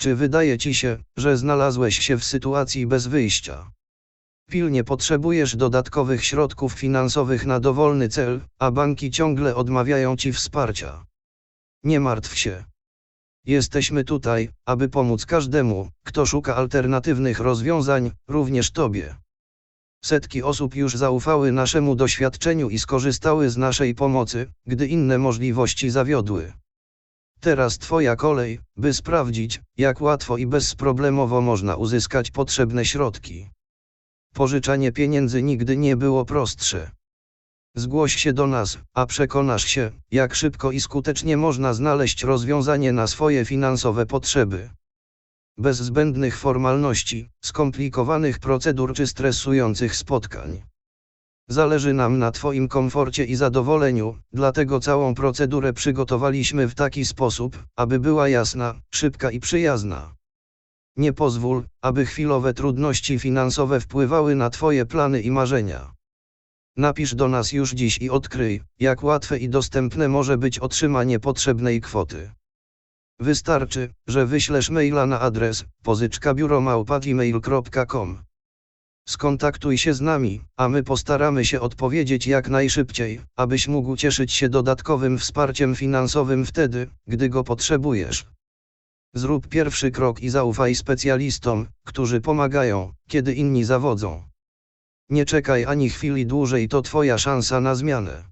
Czy wydaje ci się, że znalazłeś się w sytuacji bez wyjścia? Pilnie potrzebujesz dodatkowych środków finansowych na dowolny cel, a banki ciągle odmawiają ci wsparcia. Nie martw się. Jesteśmy tutaj, aby pomóc każdemu, kto szuka alternatywnych rozwiązań, również Tobie. Setki osób już zaufały naszemu doświadczeniu i skorzystały z naszej pomocy, gdy inne możliwości zawiodły. Teraz Twoja kolej, by sprawdzić, jak łatwo i bezproblemowo można uzyskać potrzebne środki. Pożyczanie pieniędzy nigdy nie było prostsze. Zgłoś się do nas, a przekonasz się, jak szybko i skutecznie można znaleźć rozwiązanie na swoje finansowe potrzeby. Bez zbędnych formalności, skomplikowanych procedur czy stresujących spotkań. Zależy nam na Twoim komforcie i zadowoleniu, dlatego całą procedurę przygotowaliśmy w taki sposób, aby była jasna, szybka i przyjazna. Nie pozwól, aby chwilowe trudności finansowe wpływały na Twoje plany i marzenia. Napisz do nas już dziś i odkryj, jak łatwe i dostępne może być otrzymanie potrzebnej kwoty. Wystarczy, że wyślesz maila na adres pożyczkabiuromałpa.gmail.com. Skontaktuj się z nami, a my postaramy się odpowiedzieć jak najszybciej, abyś mógł cieszyć się dodatkowym wsparciem finansowym wtedy, gdy go potrzebujesz. Zrób pierwszy krok i zaufaj specjalistom, którzy pomagają, kiedy inni zawodzą. Nie czekaj ani chwili dłużej, to Twoja szansa na zmianę.